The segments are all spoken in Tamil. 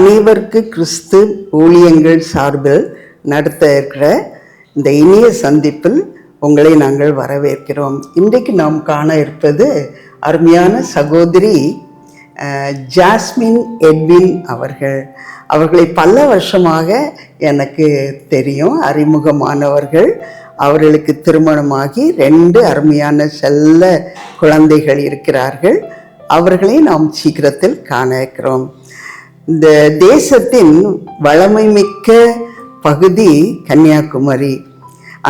அனைவருக்கு கிறிஸ்து ஊழியங்கள் சார்பில் நடத்த இருக்கிற இந்த இனிய சந்திப்பில் உங்களை நாங்கள் வரவேற்கிறோம். இன்றைக்கு நாம் காண இருப்பது அருமையான சகோதரி ஜாஸ்மின் எட்வின் அவர்கள். அவர்களை பல வருஷமாக எனக்கு தெரியும் அறிமுகமானவர்கள். அவர்களுக்கு திருமணமாகி ரெண்டு அருமையான செல்ல குழந்தைகள் இருக்கிறார்கள். அவர்களை நாம் சீக்கிரத்தில் காண இருக்கிறோம். இந்த தேசத்தின் வளமை மிக்க பகுதி கன்னியாகுமரி.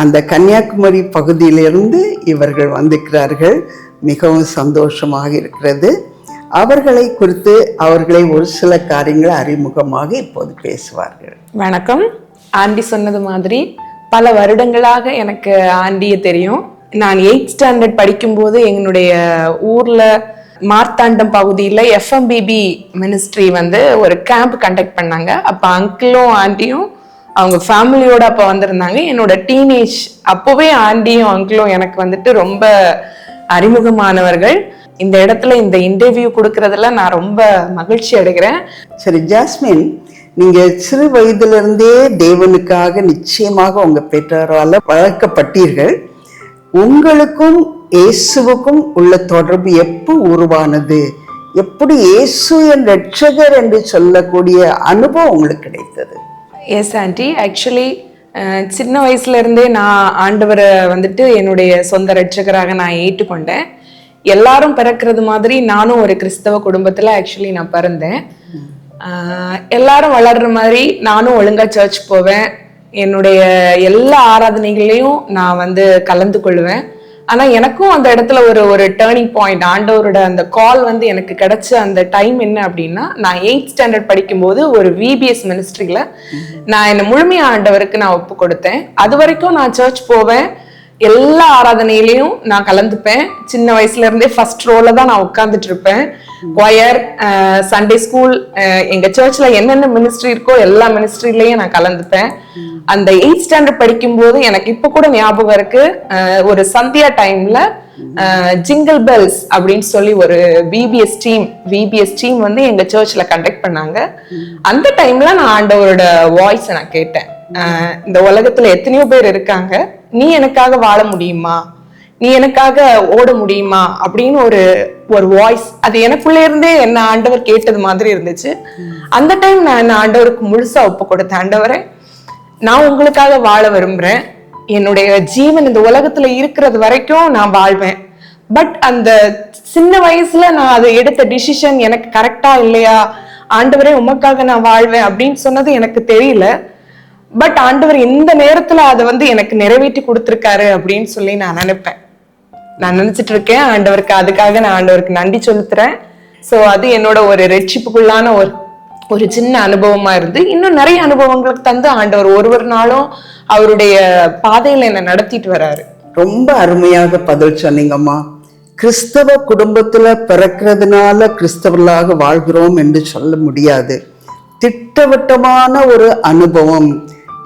அந்த கன்னியாகுமரி பகுதியிலிருந்து இவர்கள் வந்திருக்கிறார்கள். மிகவும் சந்தோஷமாக இருக்கிறது. அவர்களை குறித்து அவர்களை ஒரு சில காரியங்களை அறிமுகமாக இப்போது பேசுவார்கள். வணக்கம். ஆண்டி சொன்னது மாதிரி பல வருடங்களாக எனக்கு ஆண்டியை தெரியும். நான் எயிட் ஸ்டாண்டர்ட் படிக்கும்போது எங்களுடைய ஊரில் மார்த்தாண்டம் பகுதியில் எஃப்எம்பிபி மினிஸ்ட்ரி வந்து ஒரு கேம்ப் கண்டக்ட் பண்ணாங்க. அப்போ அங்கிளும் ஆண்டியும் அவங்க ஃபேமிலியோட அப்போ வந்திருந்தாங்க. என்னோட டீனேஜ் அப்போவே ஆண்டியும் அங்கிளும் எனக்கு வந்துட்டு ரொம்ப அறிமுகமானவர்கள். இந்த இடத்துல இந்த இன்டர்வியூ கொடுக்கறதுல நான் ரொம்ப மகிழ்ச்சி அடைகிறேன். சரி ஜாஸ்மின் நீங்கள் சிறு வயதிலிருந்தே தேவனுக்காக நிச்சயமாக உங்கள் பெற்றோரால் வளர்க்கப்பட்டீர்கள். உங்களுக்கும் இயேசுவுக்கும் உள்ள தொடர்பு எப்போ உருவானது? எப்படி இயேசு என் ரட்சகர் என்று சொல்லக்கூடிய அனுபவம் உங்களுக்கு கிடைத்தது? எஸ் ஆண்டி ஆக்சுவலி சின்ன வயசுல இருந்தே நான் ஆண்டவரை வந்துட்டு என்னுடைய சொந்த ரட்சகராக நான் ஏற்றுக்கொண்டேன். எல்லாரும் பிறக்கிறது மாதிரி நானும் ஒரு கிறிஸ்தவ குடும்பத்தில் ஆக்சுவலி நான் பிறந்தேன். எல்லாரும் வளர்ற மாதிரி நானும் ஒழுங்கா சர்ச் போவேன். என்னுடைய எல்லா ஆராதனைகளையும் நான் வந்து கலந்து கொள்வேன். ஆனா எனக்கும் அந்த இடத்துல ஒரு ஒரு டேர்னிங் பாயிண்ட் ஆண்டவரோட அந்த கால் வந்து எனக்கு கிடைச்ச அந்த டைம் என்ன அப்படின்னா நான் எயிட் ஸ்டாண்டர்ட் படிக்கும்போது ஒரு விபிஎஸ் மினிஸ்ட்ரியில நான் என்ன முழுமையா ஆண்டவருக்கு நான் ஒப்பு கொடுத்தேன். அது வரைக்கும் நான் சர்ச் போவேன். எல்லா ஆராதனையிலையும் நான் கலந்துப்பேன். சின்ன வயசுல இருந்தே ஃபர்ஸ்ட் ரோல தான் நான் உட்கார்ந்துட்டு இருப்பேன். கொயர் சண்டே ஸ்கூல் எங்க சர்ச்ல என்னென்ன மினிஸ்ட்ரி இருக்கோ எல்லா மினிஸ்ட்ரிலையும் நான் கலந்துப்பேன். அந்த எயிட் ஸ்டாண்டர்ட் படிக்கும் போது எனக்கு இப்ப கூட ஞாபகம் இருக்கு. அஹ், ஒரு சந்தியா டைம்ல ஜிங்கிள் பெல்ஸ் அப்படின்னு சொல்லி ஒரு விபிஎஸ் டீம் விபிஎஸ் டீம் வந்து எங்க சர்ச்ல கண்டக்ட் பண்ணாங்க. அந்த டைம்ல நான் ஆண்டவரோட வாய்ஸ் நான் கேட்டேன். இந்த உலகத்துல எத்தனையோ பேர் இருக்காங்க. நீ எனக்காக வாழ முடியுமா? நீ எனக்காக ஓட முடியுமா? அப்படின்னு ஒரு ஒரு வாய்ஸ் அது எனக்குள்ள இருந்தே என்ன ஆண்டவர் கேட்டது மாதிரி இருந்துச்சு. அந்த டைம் நான் என்ன ஆண்டவருக்கு முழுசா ஒப்பு கொடுத்தேன். ஆண்டவரை நான் உங்களுக்காக வாழ விரும்புறேன். என்னுடைய ஜீவன் இந்த உலகத்துல இருக்கிறது வரைக்கும் நான் வாழ்வேன். பட் அந்த சின்ன வயசுல நான் அதை எடுத்த டிசிஷன் எனக்கு கரெக்டா இல்லையா? ஆண்டவரே உமக்காக நான் வாழ்வேன் அப்படின்னு சொன்னது எனக்கு தெரியல. பட் ஆண்டவர் இந்த நேரத்துல அதை வந்து எனக்கு நிறைவேற்றி கொடுத்துருக்காரு அப்படின்னு சொல்லி நான் நினைப்பேன். நான் நினைச்சிட்டு இருக்கேன் ஆண்டவருக்கு அதுக்காக நான் ஆண்டவருக்கு நன்றி செலுத்துறேன். ஸோ அது என்னோட ஒரு ரட்சிப்புக்குள்ளான ஒரு ஒரு சின்ன அனுபவமா இருந்து இன்னும் நிறைய அனுபவங்களுக்கு தந்து ஆண்டவர் ஒருவர் நாளும் அவருடைய பாதையில என்னை நடத்திட்டு வராரு. ரொம்ப அருமையாக பதில் சொன்னீங்கம்மா. கிறிஸ்தவ குடும்பத்துல பிறக்கிறதுனால கிறிஸ்தவர்களாக வாழ்கிறோம் என்று சொல்ல முடியாது. திட்டவட்டமான ஒரு அனுபவம்.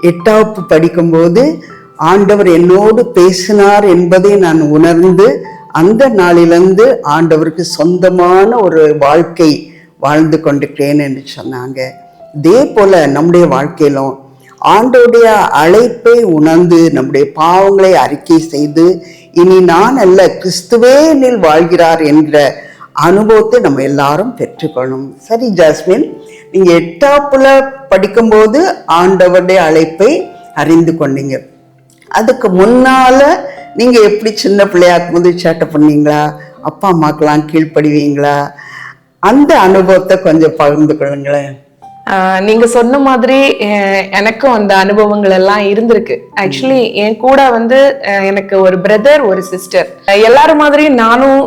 எட்டாவது படிக்கும்போது ஆண்டவர் என்னோடு பேசினார் என்பதை நான் உணர்ந்து அந்த நாளிலிருந்து ஆண்டவருக்கு சொந்தமான ஒரு வாழ்க்கை வாழ்ந்து கொண்டிருக்கிறேன் என்று சொன்னாங்க. இதே போல நம்முடைய வாழ்க்கையிலும் ஆண்டோடைய அழைப்பை உணர்ந்து நம்முடைய பாவங்களை அறிக்கை செய்து இனி நான் அல்ல கிறிஸ்துவேனில் வாழ்கிறார் என்ற அனுபவத்தை நம்ம எல்லாரும் பெற்றுக்கொள்ளணும். சரி ஜாஸ்மின் நீங்க எட்டாப்புல படிக்கும்போது ஆண்டவருடைய அழைப்பை அறிந்து கொண்டீங்க. அதுக்கு முன்னால நீங்க எப்படி சின்ன பிள்ளையா இருக்கும்போது சேட்டை பண்ணீங்களா? அப்பா அம்மாக்கெல்லாம் கீழ்ப்படுவீங்களா? அந்த அனுபவத்தை கொஞ்சம் பகிர்ந்து கொள்ளுங்களேன். ஆஹ் நீங்க சொன்ன மாதிரி எனக்கும் அந்த அனுபவங்கள் எல்லாம் இருந்திருக்கு. ஆக்சுவலி என் கூட வந்து எனக்கு ஒரு பிரதர் ஒரு சிஸ்டர் எல்லாரும் மாதிரி நானும்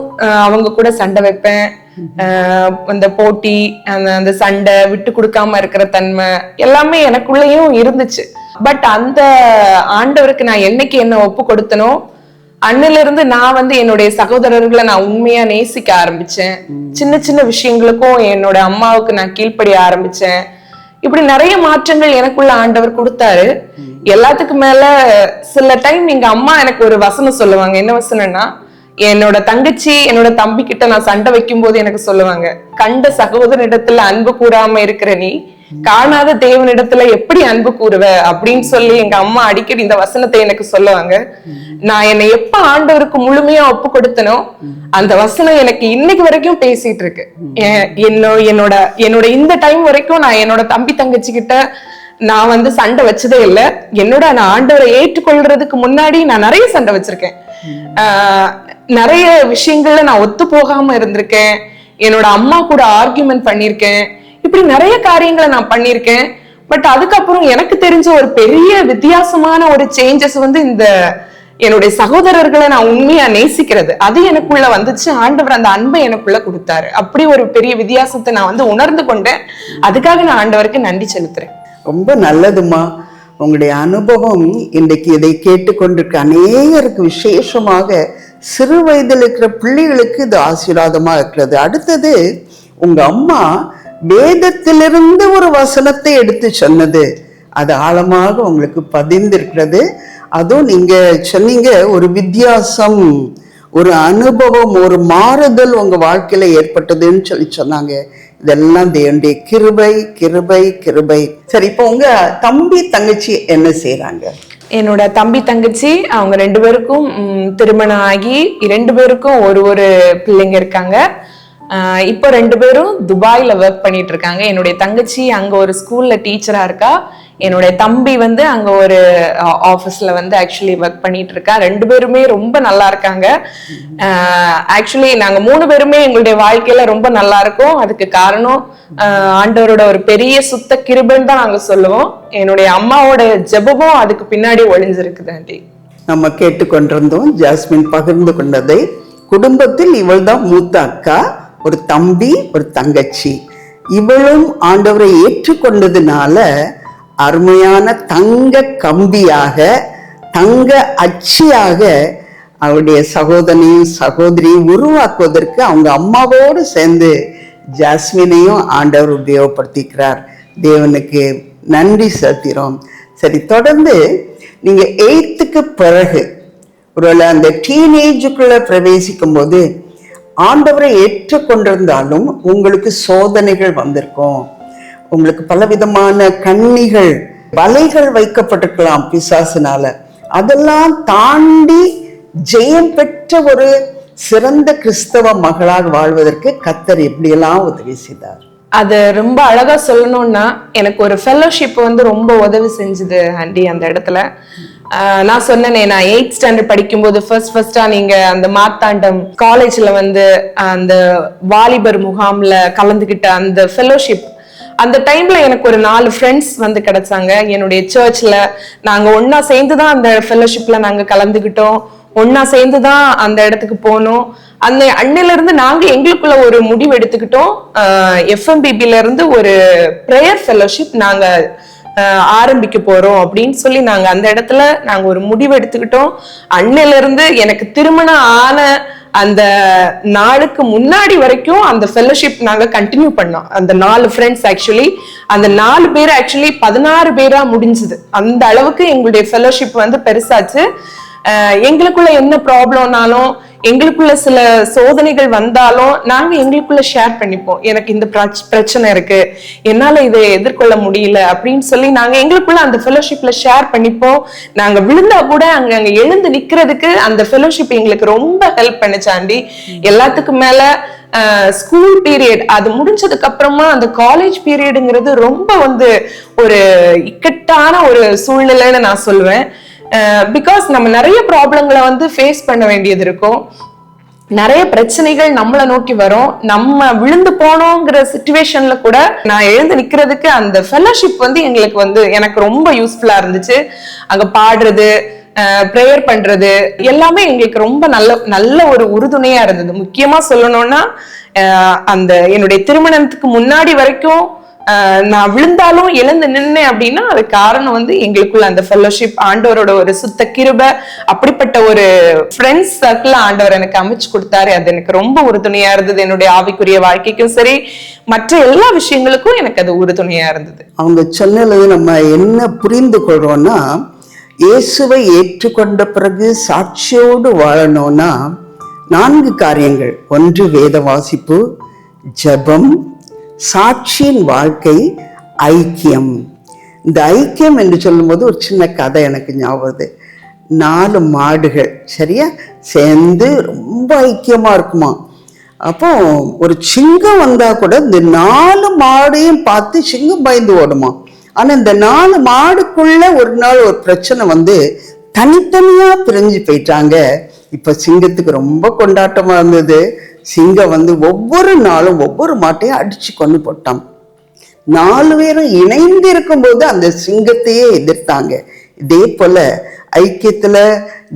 அவங்க கூட சண்டை வைப்பேன். அந்த போட்டி அந்த அந்த சண்டை விட்டு கொடுக்காம இருக்கிற தன்மை எல்லாமே எனக்குள்ளேயும் இருந்துச்சு. பட் அந்த ஆண்டவருக்கு நான் என்னைக்கு என்ன ஒப்பு கொடுத்தனோ அண்ணிலிருந்து நான் வந்து என்னுடைய சகோதரர்களை நான் உண்மையா நேசிக்க ஆரம்பிச்சேன். சின்ன சின்ன விஷயங்களுக்கும் என்னோட அம்மாவுக்கு நான் கீழ்ப்படிய ஆரம்பிச்சேன். இப்படி நிறைய மாற்றங்கள் எனக்குள்ள ஆண்டவர் கொடுத்தாரு. எல்லாத்துக்கும் மேல சில டைம் எங்க அம்மா எனக்கு ஒரு வசனம் சொல்லுவாங்க. என்ன வசனம்னா என்னோட தங்கச்சி என்னோட தம்பி கிட்ட நான் சண்டை வைக்கும் போது எனக்கு சொல்லுவாங்க கண்ட சகோதரிடத்துல அன்பு கூறாம இருக்கிற நீ காணாத தேவனிடத்துல எப்படி அன்பு கூறுவ அப்படின்னு சொல்லி எங்க அம்மா அடிக்கடி இந்த வசனத்தை எனக்கு சொல்லுவாங்க. நான் என்னை எப்ப ஆண்டவருக்கு முழுமையா ஒப்பு கொடுத்தனோ அந்த வசனம் எனக்கு இன்னைக்கு வரைக்கும் பேசிட்டு இருக்கு. என்னோ என்னோட என்னோட இந்த டைம் வரைக்கும் நான் என்னோட தம்பி தங்கச்சி கிட்ட நான் வந்து சண்டை வச்சதே இல்லை. என்னோட நான் ஆண்டவரை ஏற்றுக்கொள்றதுக்கு முன்னாடி நான் நிறைய சண்டை வச்சிருக்கேன். ஆஹ் நிறைய விஷயங்கள்ல நான் ஒத்து போகாம இருந்திருக்கேன். என்னோட அம்மா கூட ஆர்கியூமெண்ட் பண்ணியிருக்கேன் இப்படி நிறைய காரியங்களை நான் பண்ணியிருக்கேன். பட் அதுக்கப்புறம் எனக்கு தெரிஞ்ச ஒரு பெரிய வித்தியாசமான ஒரு சேஞ்சஸ் வந்து இந்த என்னுடைய சகோதரர்களை நான் உண்மையா நேசிக்கிறது. அது எனக்குள்ள வந்துச்சு. ஆண்டவர் அந்த அன்பை எனக்குள்ள கொடுத்தாரு. அப்படி ஒரு பெரிய வித்தியாசத்தை நான் வந்து உணர்ந்து கொண்டேன். அதுக்காக நான் ஆண்டவருக்கு நன்றி செலுத்துறேன். ரொம்ப நல்லதுமா உங்களுடைய அனுபவம் இன்றைக்கு இதை கேட்டுக்கொண்டிருக்க அநேகருக்கு விசேஷமாக சிறு வயதில் இருக்கிற பிள்ளைகளுக்கு இது ஆசீர்வாதமாக இருக்கிறது. அடுத்தது உங்க அம்மா வேதத்திலிருந்து ஒரு வசனத்தை எடுத்து சொன்னது. அது ஆழமாக உங்களுக்கு பதிந்திருக்கிறது. அதுவும் நீங்க சொன்னீங்க ஒரு வித்தியாசம் ஒரு அனுபவம் ஒரு மாறுதல் உங்க வாழ்க்கையில ஏற்பட்டதுன்னு சொல்லி சொன்னாங்க. இதெல்லாம் தேவனுடைய கிருபை கிருபை கிருபை. சரி இப்போ உங்க தம்பி தங்கச்சி என்ன செய்யறாங்க என்னோட தம்பி தங்கச்சி அவங்க ரெண்டு பேருக்கும் திருமணம் ஆகி ரெண்டு பேருக்கும் ஒரு ஒரு பிள்ளைங்க இருக்காங்க. இப்போ ரெண்டு பேரும் துபாயில் ஒர்க் பண்ணிட்டு இருக்காங்க என்னுடைய தங்கச்சி அங்கே ஒரு ஸ்கூல்ல டீச்சராக இருக்கா. என்னுடைய தம்பி வந்து அங்கே ஒரு ஆஃபீஸில் வந்து ஆக்சுவலி ஒர்க் பண்ணிட்டு இருக்கா ரெண்டு பேருமே ரொம்ப நல்லா இருக்காங்க. ஆக்சுவலி நாங்கள் மூணு பேருமே எங்களுடைய வாழ்க்கையில ரொம்ப நல்லா இருக்கோம். அதுக்கு காரணம் ஆண்டவரோட ஒரு பெரிய சுத்த கிருபன் தான் நாங்கள் சொல்லுவோம். என்னுடைய அம்மாவோட ஜெபமும் அதுக்கு பின்னாடி ஒளிஞ்சிருக்குது ஆண்டி. நம்ம கேட்டுக்கொண்டிருந்தோம் ஜாஸ்மின் பகிர்ந்து கொண்டதை. குடும்பத்தில் இவள் தான் மூத்த அக்கா. ஒரு தம்பி ஒரு தங்கச்சி. இவளும் ஆண்டவரை ஏற்றுக்கொண்டதுனால அருமையான தங்க கம்பியாக தங்க அச்சியாக அவருடைய சகோதரனையும் சகோதரியும் உருவாக்குவதற்கு அவங்க அம்மாவோடு சேர்ந்து ஜாஸ்மினையும் ஆண்டவர் உபயோகப்படுத்திக்கிறார். தேவனுக்கு நன்றி செலுத்துகிறோம். சரி தொடர்ந்து நீங்கள் எயித்துக்கு பிறகு ஒருவேளை அந்த டீனேஜுக்குள்ளே பிரவேசிக்கும் போது ஆண்டவரை ஏற்றுக்கொண்டிருந்தாலும் உங்களுக்கு சோதனைகள் வந்திருக்கும். உங்களுக்கு பலவிதமான கண்ணிகள் வலைகள் வைக்கப்பட்டிருக்கலாம் பிசாசுனால. அதெல்லாம் தாண்டி ஜெயம் பெற்ற ஒரு சிறந்த கிறிஸ்தவ மகளாக வாழ்வதற்கு கத்தர் எப்படியெல்லாம் உதவி செய்தார். அது ரொம்ப அழகா சொல்லணும்னா எனக்கு ஒரு ஃபெல்லோஷிப் வந்து ரொம்ப உதவி செஞ்சுது ஆண்டி அந்த இடத்துல. நான் சொன்னேனே நான் எயிட் ஸ்டாண்டர்ட் படிக்கும்போது ஃபர்ஸ்ட் ஃபர்ஸ்டா நீங்க அந்த மார்த்தாண்டம் காலேஜ்ல வந்து அந்த வாலிபர் முகாம்ல கலந்துக்கிட்ட அந்த ஃபெல்லோஷிப் அந்த டைம்ல எனக்கு ஒரு நாலு ஃப்ரெண்ட்ஸ் வந்து கிடைச்சாங்க. என்னுடைய சர்ச்ல நாங்க ஒன்னா சேர்ந்து தான் அந்த ஃபெல்லோஷிப்ல நாங்க கலந்துக்கிட்டோம் ஒன்னா சேர்ந்து தான் அந்த இடத்துக்கு போனோம். அந்த அன்னையில இருந்து நாங்க எங்களுக்குள்ள ஒரு முடிவு எடுத்துக்கிட்டோம். எஃப்எம்பிபில இருந்து ஒரு ப்ரேயர் ஃபெல்லோஷிப் நாங்க ஆரம்பிக்க போறோம் அப்படின்னு சொல்லி நாங்க அந்த இடத்துல நாங்க ஒரு முடிவு எடுத்துக்கிட்டோம். அன்னையில இருந்து எனக்கு திருமணம் ஆன அந்த நாளுக்கு முன்னாடி வரைக்கும் அந்த ஃபெல்லோஷிப் நாங்க கண்டினியூ பண்ணோம். அந்த நாலு ஃப்ரெண்ட்ஸ் ஆக்சுவலி அந்த நாலு பேர் ஆக்சுவலி பதினாறு பேரா முடிஞ்சுது. அந்த அளவுக்கு எங்களுடைய ஃபெல்லோஷிப் வந்து பெருசாச்சு. எங்களுக்குள்ள என்ன ப்ராப்ளம்னாலும் எங்களுக்குள்ள சில சோதனைகள் வந்தாலும் நாங்க எங்களுக்குள்ள ஷேர் பண்ணிப்போம். எனக்கு இந்த பிரச்சனை இருக்கு. என்னால இதை எதிர்கொள்ள முடியல அப்படின்னு சொல்லி நாங்க எங்களுக்குள்ள அந்த ஃபெலோஷிப்ல ஷேர் பண்ணிப்போம். நாங்க விழுந்தா கூட அங்க அங்க எழுந்து நிக்கிறதுக்கு அந்த ஃபெலோஷிப் எங்களுக்கு ரொம்ப ஹெல்ப் பண்ணுச்சாண்டி எல்லாத்துக்கும் மேல ஸ்கூல் பீரியட் அது முடிஞ்சதுக்கு அப்புறமா அந்த காலேஜ் பீரியடுங்கிறது ரொம்ப வந்து ஒரு இக்கட்டான ஒரு சூழ்நிலைன்னு நான் சொல்லுவேன் பிகாஸ் நம்ம நிறைய ப்ராப்ளங்களை வந்து ஃபேஸ் பண்ண வேண்டியது இருக்கும். நிறைய பிரச்சனைகள் நம்மளை நோக்கி வரும். நம்ம விழுந்து போனோங்கிற சுச்சுவேஷன்ல கூட நான் எழுந்து நிக்கிறதுக்கு அந்த ஃபெல்லோஷிப் வந்து எங்களுக்கு வந்து எனக்கு ரொம்ப யூஸ்ஃபுல்லா இருந்துச்சு. அங்க பாடுறது ப்ரேயர் பண்றது எல்லாமே எங்களுக்கு ரொம்ப நல்ல நல்ல ஒரு உறுதுணையா இருந்தது. முக்கியமா சொல்லணும்னா அந்த என்னுடைய திருமணத்துக்கு முன்னாடி வரைக்கும் நான் விழுந்தாலும் எழுந்து நின்னேன் அப்படின்னா அது காரணம் வந்து எங்களுக்குள்ள அந்த ஃபெல்லோஷிப் ஆண்டவரோட ஒரு சுத்த கிருபை அப்படிப்பட்ட ஒரு ஃப்ரெண்ட்ஸ் சர்க்கிள் ஆண்டவர் எனக்கு அமைச்சு கொடுத்தாரு. அது எனக்கு ரொம்ப உறுதுணையா இருந்தது. என்னுடைய ஆவிக்குரிய வாழ்க்கைக்கும் சரி மற்ற எல்லா விஷயங்களுக்கும் எனக்கு அது உறுதுணையா இருந்தது. அவங்க சொன்னது நம்ம என்ன புரிந்து கொள்றோம்னா இயேசுவை ஏற்றுக்கொண்ட பிறகு சாட்சியோடு வாழணும்னா நான்கு காரியங்கள். ஒன்று வேத வாசிப்பு ஜெபம் சாட்சியின் வாழ்க்கை ஐக்கியம். இந்த ஐக்கியம் என்று சொல்லும்போது ஒரு சின்ன கதை எனக்கு ஞாபகம் நாலு மாடுகள் சரியா? சேர்ந்து ரொம்ப ஐக்கியமாக இருக்குமா? அப்போ ஒரு சிங்கம் வந்தால் கூட இந்த நாலு மாடையும் பார்த்து சிங்கம் பயந்து ஓடுமா? ஆனால் இந்த நாலு மாடுக்குள்ள ஒரு நாள் ஒரு பிரச்சனை வந்து தனித்தனியாக பிரிஞ்சு போயிட்டாங்க. இப்போ சிங்கத்துக்கு ரொம்ப கொண்டாட்டமாக இருந்தது. சிங்கம் வந்து ஒவ்வொரு நாளும் ஒவ்வொரு மாட்டையும் அடிச்சு கொண்டு போட்டான். நாலு பேரும் இணைந்து இருக்கும்போது அந்த சிங்கத்தையே எதிர்த்தாங்க. இதே போல ஐக்கியத்துல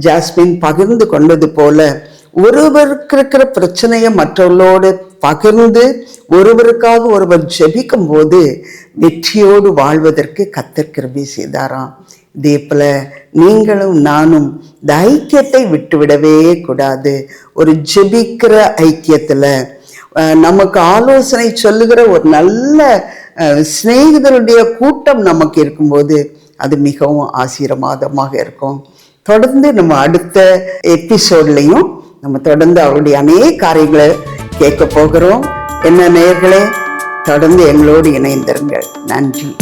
ஜாஸ்மின் பகிர்ந்து கொண்டது போல ஒருவருக்கு இருக்கிற பிரச்சனையை மற்றவர்களோடு பகிர்ந்து ஒருவருக்காக ஒருவர் ஜெபிக்கும் போது வெற்றியோடு வாழ்வதற்கு கத்தர் கிருபை செய்தாராம். இதே போல நீங்களும் நானும் இந்த ஐக்கியத்தை விட்டுவிடவே கூடாது. ஒரு ஜெபிக்கிற ஐக்கியத்தில் நமக்கு ஆலோசனை சொல்லுகிற ஒரு நல்ல சிநேகிதருடைய கூட்டம் நமக்கு இருக்கும்போது அது மிகவும் ஆசீர்வாதமாக இருக்கும். தொடர்ந்து நம்ம அடுத்த எபிசோட்லையும் நம்ம தொடர்ந்து அவருடைய அநேக காரியங்களை கேட்க போகிறோம். என்ன நேர்களே தொடர்ந்து எங்களோடு இணைந்திருங்கள். நன்றி.